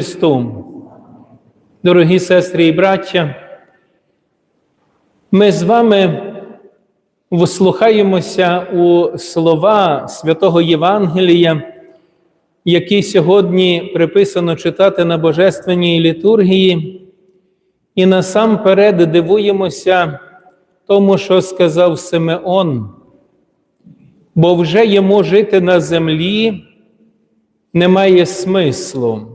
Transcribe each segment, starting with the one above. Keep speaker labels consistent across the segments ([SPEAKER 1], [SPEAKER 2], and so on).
[SPEAKER 1] Христу. Дорогі сестри і браття, ми з вами вслухаємося у слова святого Євангелія, які сьогодні приписано читати на Божественній літургії, і насамперед дивуємося тому, що сказав Симеон, бо вже йому жити на землі немає смислу.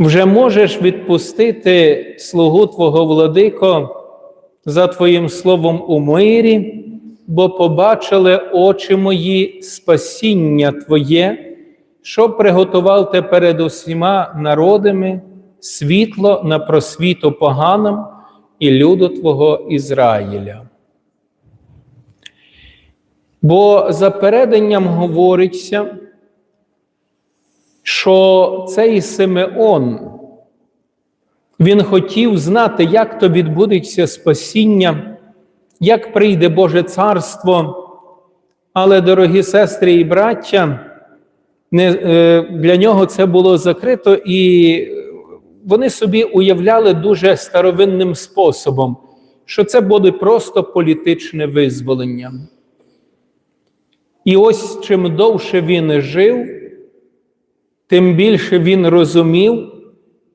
[SPEAKER 1] Вже можеш відпустити слугу Твого владико за Твоїм словом у мирі, бо побачили очі мої спасіння Твоє, що приготував ти перед усіма народами світло на просвіту поганам і люду Твого Ізраїля. Бо за переданням говориться, що цей Симеон, він хотів знати, як то відбудеться спасіння, як прийде Боже Царство. Але, дорогі сестри і браття, е, для нього це було закрито, і вони собі уявляли дуже старовинним способом, що це буде просто політичне визволення. І ось чим довше він жив, тим більше він розумів,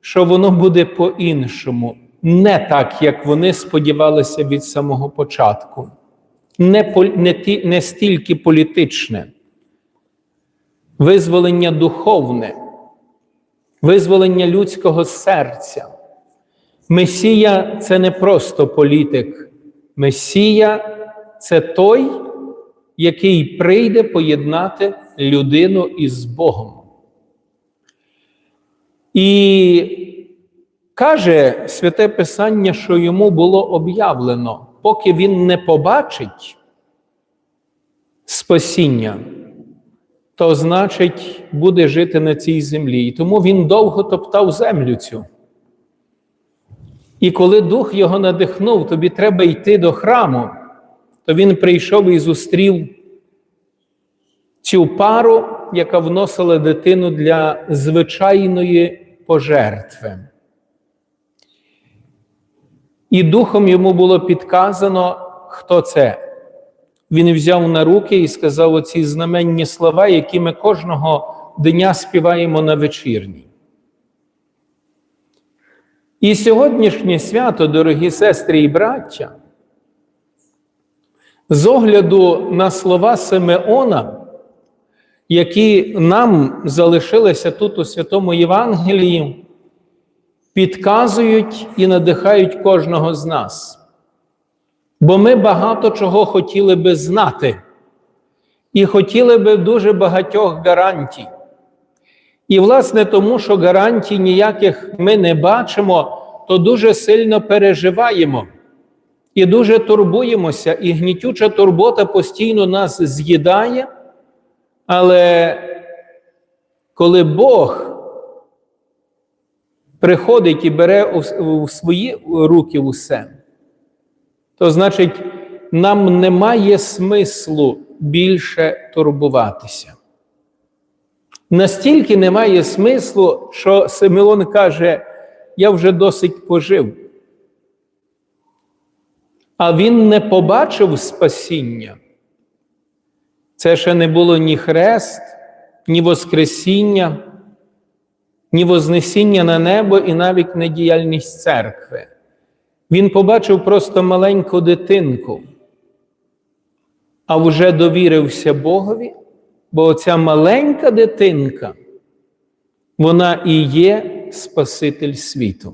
[SPEAKER 1] що воно буде по-іншому, не так, як вони сподівалися від самого початку, не, не, ті, не стільки політичне, визволення духовне, визволення людського серця. Месія це не просто політик, Месія це той, який прийде поєднати людину із Богом. І каже святе Писання, що йому було об'явлено, поки він не побачить спасіння, то значить буде жити на цій землі. І тому він довго топтав землю цю. І коли дух його надихнув, тобі треба йти до храму, то він прийшов і зустрів цю пару, яка вносила дитину для звичайної пожертви. І духом йому було підказано, хто це. Він взяв на руки і сказав оці знаменні слова, які ми кожного дня співаємо на вечірній. І сьогоднішнє свято, дорогі сестри і браття, з огляду на слова Симеона, які нам залишилися тут у Святому Євангелії, підказують і надихають кожного з нас. Бо ми багато чого хотіли би знати, і хотіли би дуже багатьох гарантій. І, власне, тому, що гарантій ніяких ми не бачимо, то дуже сильно переживаємо і дуже турбуємося, і гнітюча турбота постійно нас з'їдає. Але коли Бог приходить і бере у свої руки усе, то значить, нам немає смислу більше турбуватися. Настільки немає смислу, що Симеон каже, я вже досить пожив. А він не побачив спасіння. Це ще не було ні хрест, ні Воскресіння, ні Вознесіння на небо і навіть не діяльність церкви. Він побачив просто маленьку дитинку, а вже довірився Богові, бо оця маленька дитинка, вона і є Спаситель світу.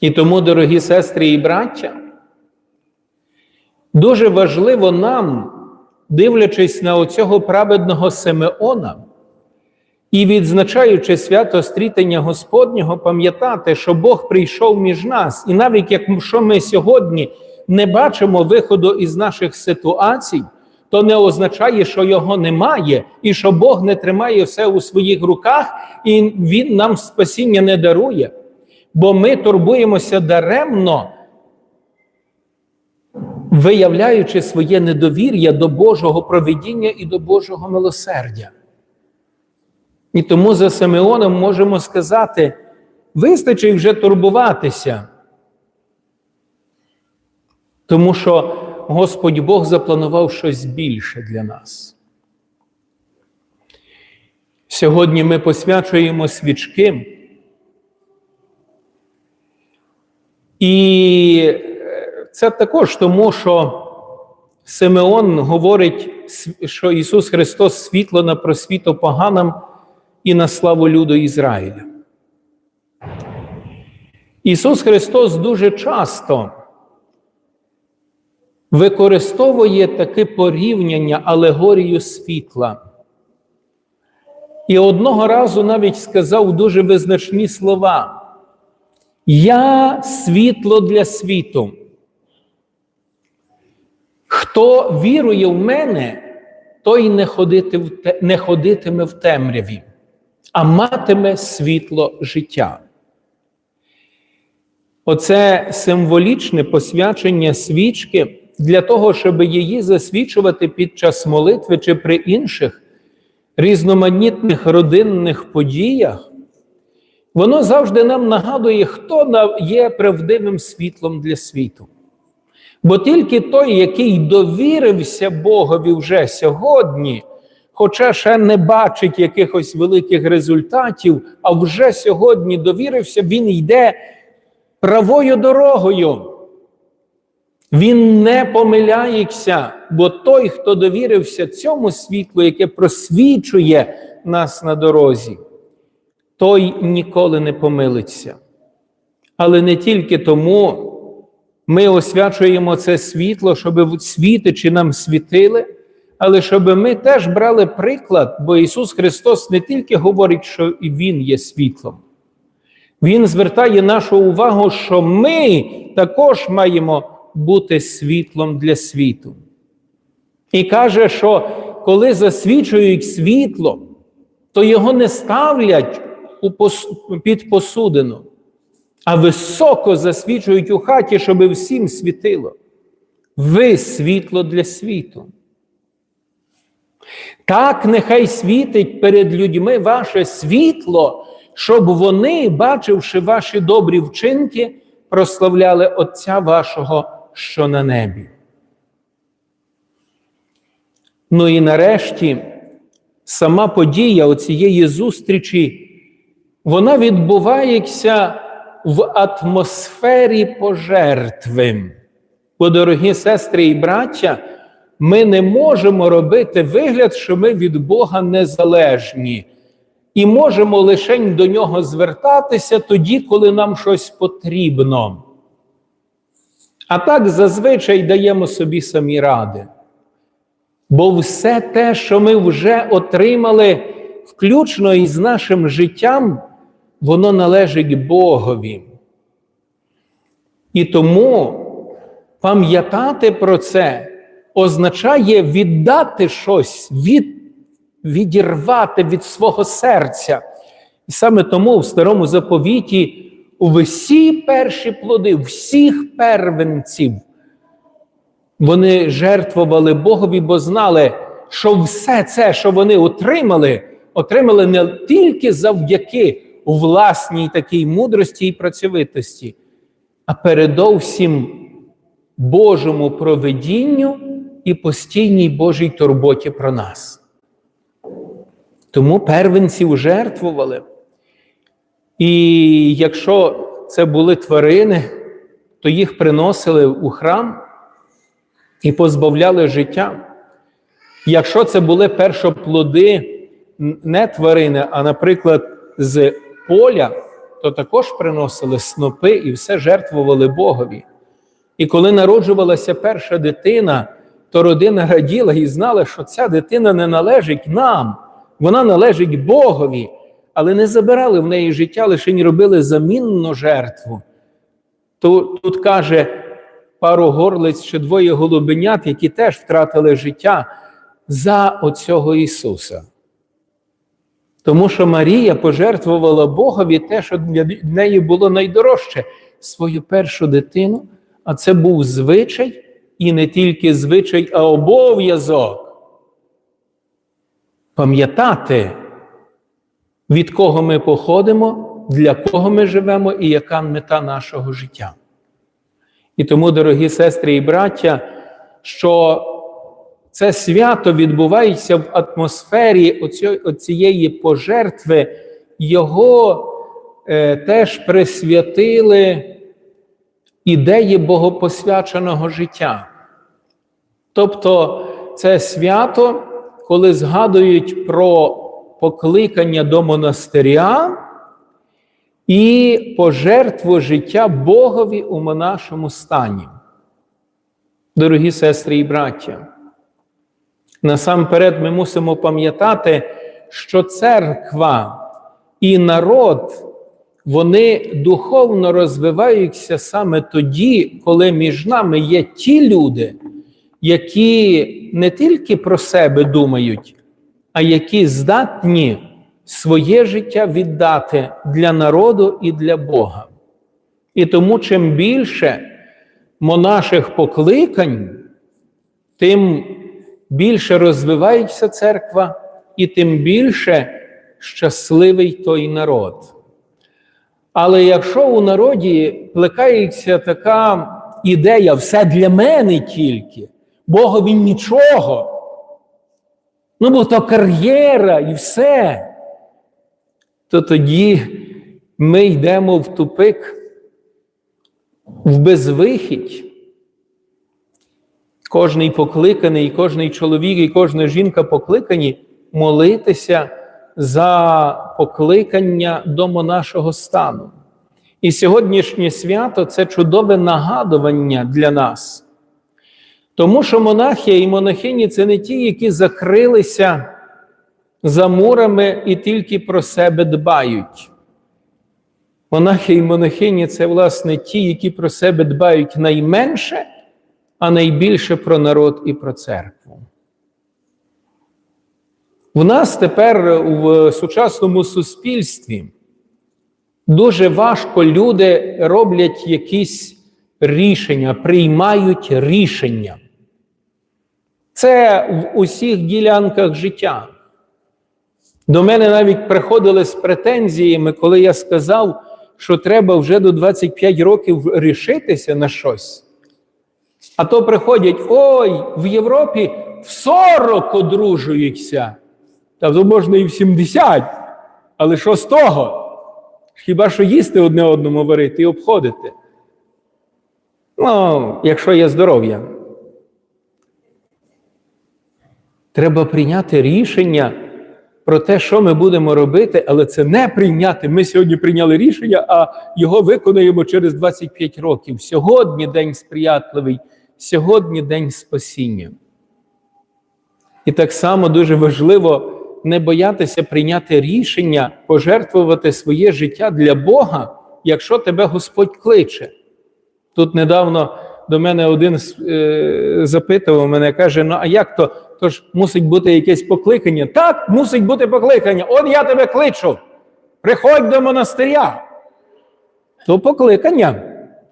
[SPEAKER 1] І тому, дорогі сестри і браття, дуже важливо нам дивлячись на оцього праведного Симеона і відзначаючи свято стрітення Господнього, пам'ятати, що Бог прийшов між нас, і навіть якщо ми сьогодні не бачимо виходу із наших ситуацій, то не означає, що його немає, і що Бог не тримає все у своїх руках, і Він нам спасіння не дарує. Бо ми турбуємося даремно виявляючи своє недовір'я до Божого провидіння і до Божого милосердя. І тому за Симеоном можемо сказати: вистачить вже турбуватися. Тому що Господь Бог запланував щось більше для нас. Сьогодні ми посвячуємо свічки. І це також тому, що Симеон говорить, що Ісус Христос світло на просвіту поганам і на славу люду Ізраїля. Ісус Христос дуже часто використовує таке порівняння алегорію світла. І одного разу навіть сказав дуже визначні слова. Я світло для світу. Хто вірує в мене, той не, ходити не ходитиме в темряві, а матиме світло життя. Оце символічне посвячення свічки для того, щоб її засвічувати під час молитви чи при інших різноманітних родинних подіях, воно завжди нам нагадує, хто є правдивим світлом для світу. Бо тільки той, який довірився Богові вже сьогодні, хоча ще не бачить якихось великих результатів, а вже сьогодні довірився, він йде правою дорогою. Він не помиляється, бо той, хто довірився цьому світлу, яке просвічує нас на дорозі, той ніколи не помилиться. Але не тільки тому ми освячуємо це світло, щоб світичі нам світили, але щоб ми теж брали приклад, бо Ісус Христос не тільки говорить, що і Він є світлом. Він звертає нашу увагу, що ми також маємо бути світлом для світу. І каже, що коли засвічують світло, то його не ставлять під посудину, а високо засвічують у хаті, щоб всім світило. Ви світло для світу. Так нехай світить перед людьми ваше світло, щоб вони, бачивши ваші добрі вчинки, прославляли Отця вашого, що на небі. Ну і нарешті сама подія оцієї зустрічі, вона відбувається в атмосфері пожертви. Бо, дорогі сестри і браття, ми не можемо робити вигляд, що ми від Бога незалежні, і можемо лише до нього звертатися тоді, коли нам щось потрібно. А так зазвичай даємо собі самі ради. Бо все те, що ми вже отримали, включно із нашим життям, воно належить Богові. І тому пам'ятати про це означає віддати щось, від, відірвати від свого серця. І саме тому в старому заповіті всі перші плоди, всіх первенців, вони жертвували Богові, бо знали, що все це, що вони отримали, отримали не тільки завдяки власній такій мудрості і працьовитості, а передовсім Божому проведінню і постійній Божій турботі про нас. Тому первенців жертвували. І якщо це були тварини, то їх приносили у храм і позбавляли життя. Якщо це були першоплоди не тварини, а, наприклад, з поля, то також приносили снопи і все жертвували Богові. І коли народжувалася перша дитина, то родина раділа і знала, що ця дитина не належить нам, вона належить Богові, але не забирали в неї життя, лише не робили замінну жертву. Тут, тут каже пару горлиць чи двоє голубенят, які теж втратили життя за оцього Ісуса. Тому що Марія пожертвувала Богові те, що для неї було найдорожче свою першу дитину, а це був звичай, і не тільки звичай, а обов'язок. Пам'ятати від кого ми походимо, для кого ми живемо і яка мета нашого життя. І тому, дорогі сестри і браття, що це свято відбувається в атмосфері цієї пожертви, його е, теж присвятили ідеї богопосвяченого життя. Тобто це свято, коли згадують про покликання до монастиря і пожертву життя Богові у монашому стані. Дорогі сестри і браття, насамперед ми мусимо пам'ятати, що церква і народ вони духовно розвиваються саме тоді, коли між нами є ті люди, які не тільки про себе думають, а які здатні своє життя віддати для народу і для Бога. І тому, чим більше монаших покликань, тим більше розвивається церква, і тим більше щасливий той народ. Але якщо у народі плекається така ідея, все для мене тільки, Богові нічого, ну бо то кар'єра і все, то тоді ми йдемо в тупик, в безвихідь. Кожний покликаний, кожний чоловік і кожна жінка покликані молитися за покликання до монашого стану. І сьогоднішнє свято це чудове нагадування для нас. Тому що монахи і монахині це не ті, які закрилися за мурами і тільки про себе дбають. Монахи і монахині це, власне, ті, які про себе дбають найменше, а найбільше про народ і про церкву. В нас тепер в сучасному суспільстві дуже важко люди роблять якісь рішення, приймають рішення. Це в усіх ділянках життя. До мене навіть приходили з претензіями, коли я сказав, що треба вже до 25 років рішитися на щось. А то приходять: ой, в Європі в 40 одружуються. Та можна і в 70. Але що з того? Хіба що їсти одне одному варити і обходити? Ну, якщо є здоров'я. Треба прийняти рішення про те, що ми будемо робити, але це не прийняти. Ми сьогодні прийняли рішення, а його виконуємо через 25 років. Сьогодні день сприятливий, сьогодні день спасіння. І так само дуже важливо не боятися прийняти рішення, пожертвувати своє життя для Бога, якщо тебе Господь кличе. Тут недавно до мене один е, запитував мене, каже: ну а як то? Тож мусить бути якесь покликання. Так, мусить бути покликання. От я тебе кличу. Приходь до монастиря. То покликання.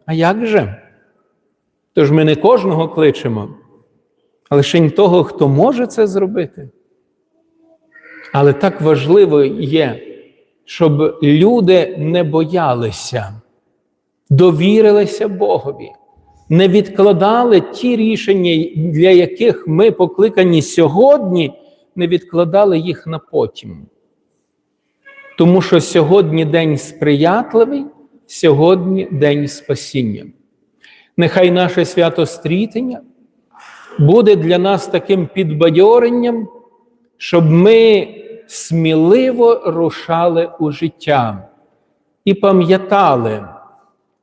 [SPEAKER 1] А як же? Тож ми не кожного кличемо, а лише того, хто може це зробити. Але так важливо є, щоб люди не боялися, довірилися Богові, не відкладали ті рішення, для яких ми покликані сьогодні, не відкладали їх на потім. Тому що сьогодні день сприятливий, сьогодні день спасіння. Нехай наше свято стрітення буде для нас таким підбадьоренням, щоб ми сміливо рушали у життя і пам'ятали,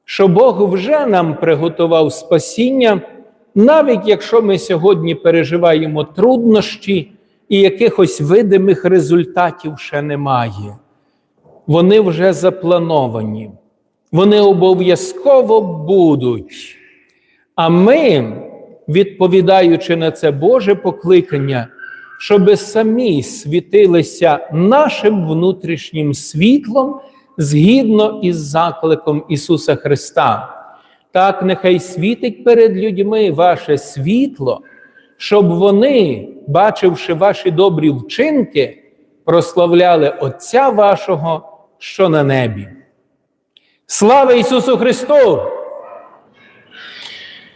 [SPEAKER 1] що Бог вже нам приготував спасіння, навіть якщо ми сьогодні переживаємо труднощі і якихось видимих результатів ще немає. Вони вже заплановані, вони обов'язково будуть. А ми, відповідаючи на це Боже покликання, щоби самі світилися нашим внутрішнім світлом згідно із закликом Ісуса Христа. Так, нехай світить перед людьми ваше світло, щоб вони, бачивши ваші добрі вчинки, прославляли Отця вашого, що на небі. Слава Ісусу Христу!